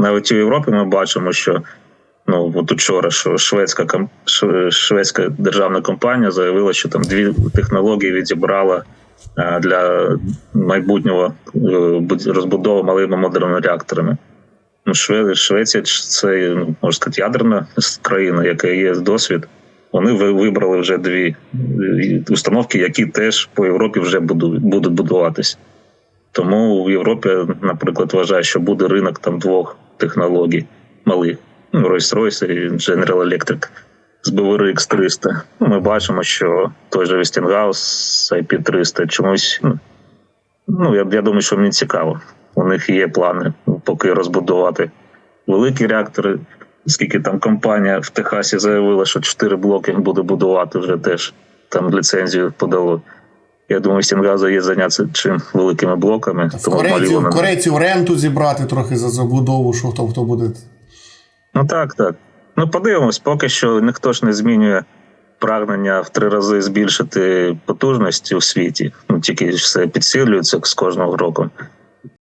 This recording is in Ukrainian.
Навіть у Європі ми бачимо, що ну от учора, що шведська шведська державна компанія заявила, що там дві технології відібрала е, для майбутнього е, розбудови малими модерними реакторами. Ну, Шве- Швеція це ну, можна сказати, ядерна країна, яка є досвід. Вони вибрали вже дві е, установки, які теж по Європі вже будуть будуватись. Тому в Європі, наприклад, вважаю, що буде ринок там двох технологій малих. Ну, Rolls-Royce General Electric з BWR X300. Ну, ми бачимо, що той же Westinghouse IP300 чомусь. Ну, ну я, я думаю, що мені цікаво. У них є плани поки розбудувати великі реактори. Скільки там компанія в Техасі заявила, що чотири блоки буде будувати вже теж там ліцензію подало. Я думаю, Сінгаза є зайнятися чим великими блоками. В тому корейців, вони- корейців ренту зібрати трохи за забудову, що хто хто буде. Ну так, так. Ну подивимось, поки що ніхто ж не змінює прагнення в три рази збільшити потужності у світі. Ну тільки все підсилюється з кожного року.